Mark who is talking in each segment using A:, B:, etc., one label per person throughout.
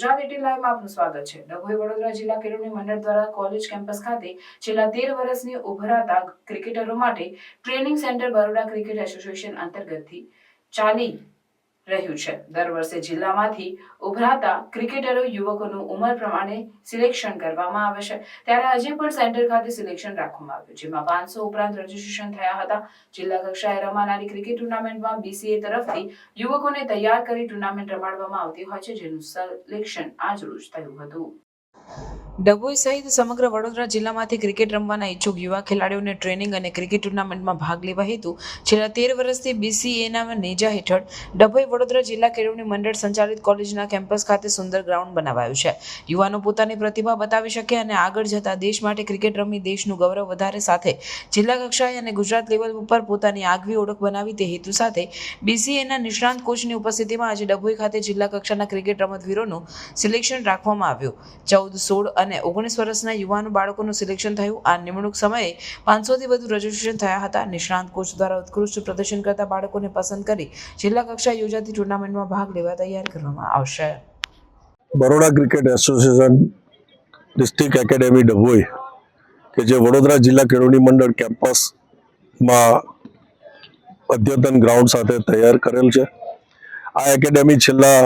A: Gujarat at લાઈવમાં આપનું સ્વાગત છે. ડભોઈ વડોદરા જિલ્લા કેળવણી મંડળ દ્વારા કોલેજ કેમ્પસ ખાતે છેલ્લા તેર વર્ષની ઉભરાતા ક્રિકેટરો માટે training centre Baroda cricket association અંતર્ગતથી ચાલી રહ્યું છે. દર વર્ષે જિલ્લામાંથી ઉભરાતા ક્રિકેટરો યુવકોનું ઉંમર પ્રમાણે સિલેક્શન કરવામાં આવે છે. ત્યારે આજે પણ સેન્ટર ખાતે સિલેક્શન રાખવામાં આવ્યું, જેમાં પાંચસો ઉપરાંત રજીસ્ટ્રેશન થયા હતા. જિલ્લા કક્ષાએ રમાનારી ક્રિકેટ ટુર્નામેન્ટમાં બીસીએ તરફથી યુવકોને તૈયાર કરી ટુર્નામેન્ટ રમાડવામાં આવતી હોય છે, જેનું સિલેક્શન આજ રોજ થયું હતું. ડભોઈ સહિત સમગ્ર વડોદરા જિલ્લામાંથી ક્રિકેટ રમવાના ઈચ્છુક યુવા ખેલાડીઓને ટ્રેનિંગ અને ક્રિકેટ ટુર્નામેન્ટમાં ભાગ લેવા હેતુ છેલ્લા તેર વર્ષથી બીસીએના નેજા હેઠળ ડભોઈ વડોદરા જિલ્લા કેળવણી મંડળ સંચાલિત કોલેજના કેમ્પસ ખાતે સુંદર ગ્રાઉન્ડ બનાવાયું છે. યુવાનો પોતાની પ્રતિભા બતાવી શકે અને આગળ જતા દેશ માટે ક્રિકેટ રમી દેશનું ગૌરવ વધારે સાથે જિલ્લા કક્ષાએ અને ગુજરાત લેવલ ઉપર પોતાની આગવી ઓળખ બનાવી તે હેતુ સાથે બીસીએના નિષ્ણાંત કોચની ઉપસ્થિતિમાં આજે ડભોઈ ખાતે જિલ્લા કક્ષાના ક્રિકેટ રમતવીરોનું સિલેક્શન રાખવામાં આવ્યું. ચૌદ સોળ અને ઓગણીસ વર્ષના યુવાન બાળકોનું સિલેક્શન થયું. આ નિમણૂક સમયે પાંચસોથી વધુ રજીસ્ટ્રેશન થયા હતા. નિષ્ણાંત કોચ દ્વારા ઉત્કૃષ્ટ પ્રદર્શન કરતા બાળકોને પસંદ કરી જિલ્લા કક્ષા યોજાતી ટુર્નામેન્ટમાં ભાગ લેવા તૈયાર કરવામાં આવશે.
B: Baroda cricket association district academy Dabhoi કે જે વડોદરા જિલ્લા કેળવણી મંડળ કેમ્પસમાં અદ્યતન ગ્રાઉન્ડ સાથે તૈયાર કરેલ છે. આ એકેડેમી છેલ્લા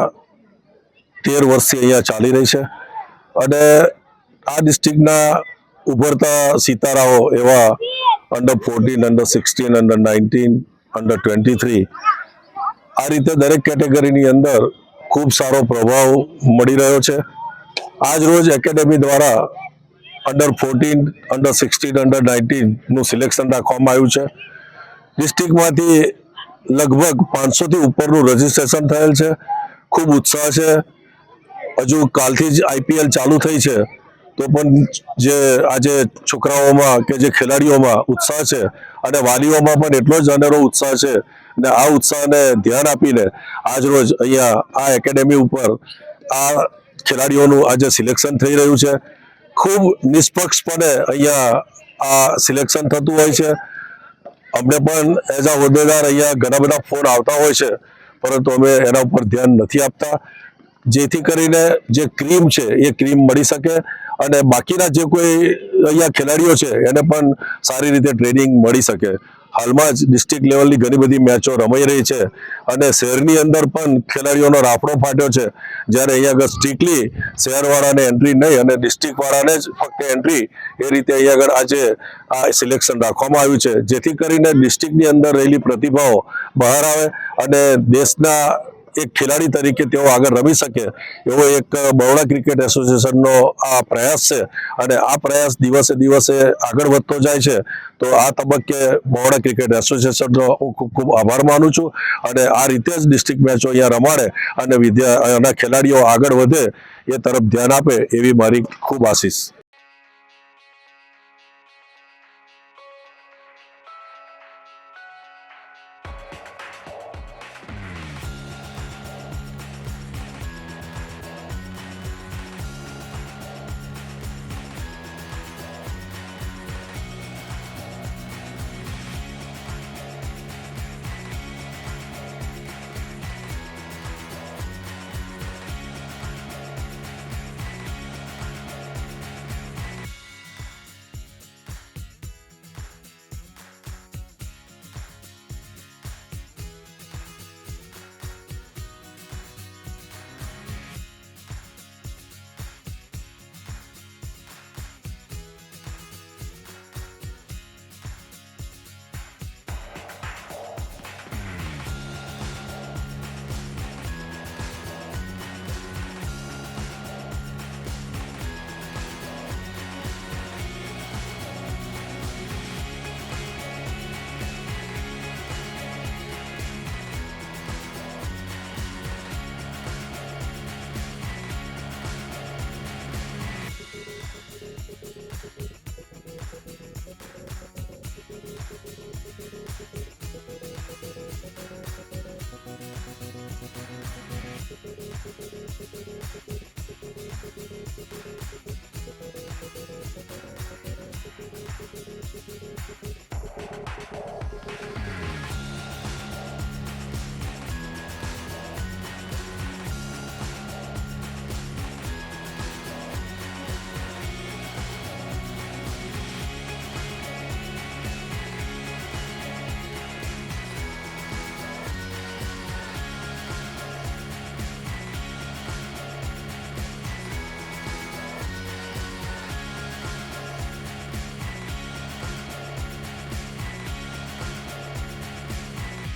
B: તેર વર્ષથી અહીંયા ચાલી રહી છે. અને આ ડિસ્ટ્રિક્ટના ઉભરતા સિતારાઓ એવા under fourteen under sixteen under nineteen under twenty three આ રીતે દરેક કેટેગરીની અંદર ખૂબ સારો પ્રભાવ મળી રહ્યો છે. આજ રોજ એકેડેમી દ્વારા under fourteen under sixteen under નાઇન્ટીનનું selection રાખવામાં આવ્યું છે. ડિસ્ટ્રિક્ટમાંથી લગભગ પાંચસોથી ઉપરનું રજિસ્ટ્રેશન થયેલ છે. ખૂબ ઉત્સાહ છે. હજુ કાલથી જ આઈપીએલ ચાલુ થઈ છે, તો પણ જે આજે છોકરાઓમાં કે જે ખેલાડીઓમાં ઉત્સાહ છે અને વાલીઓમાં પણ એટલો જ અનેરો ઉત્સાહ છે અને આ ઉત્સાહને ધ્યાન આપીને આજ રોજ અહીંયા આ એકેડેમી ઉપર આ ખેલાડીઓનું આજે સિલેક્શન થઈ રહ્યું છે. ખૂબ નિષ્પક્ષપણે અહીંયા આ સિલેક્શન થતું હોય છે. અમને પણ એઝ અ હોદ્દેદાર અહીંયા ઘણા બધા ફોન આવતા હોય છે, પરંતુ અમે એના ઉપર ધ્યાન નથી આપતા. જેથી કરીને જે ક્રીમ છે, એ ક્રીમ મળી શકે અને બાકીના જે કોઈ અહીંયા ખેલાડીઓ છે, એને પણ સારી રીતે ટ્રેનિંગ મળી શકે. હાલમાં જ ડિસ્ટ્રિક્ટ લેવલની ઘણી બધી મેચો રમાઈ રહી છે અને શહેરની અંદર પણ ખેલાડીઓનો રાફડો ફાટ્યો છે. જ્યારે અહીંયા આગળ સ્ટ્રિક્ટલી શહેરવાળાને એન્ટ્રી નહીં અને ડિસ્ટ્રિક્ટવાળાને જ ફક્ત એન્ટ્રી એ રીતે અહીંયા આગળ આજે આ સિલેક્શન રાખવામાં આવ્યું છે. જેથી કરીને ડિસ્ટ્રિક્ટની અંદર રહેલી પ્રતિભાઓ બહાર આવે અને દેશના એક ખેલાડી તરીકે તેઓ આગળ રમી શકે એવો એક બરોડા ક્રિકેટ એસોસિએશનનો આ પ્રયાસ છે. અને આ પ્રયાસ દિવસે દિવસે આગળ વધતો જાય છે. તો આ તબક્કે બરોડા ક્રિકેટ એસોસિએશનનો હું ખૂબ ખૂબ આભાર માનું છું. અને આ રીતે જ ડિસ્ટ્રિક્ટ મેચો અહીંયા રમાડે અને વિદ્યા ખેલાડીઓ આગળ વધે એ તરફ ધ્યાન આપે એવી મારી ખૂબ આશીષ.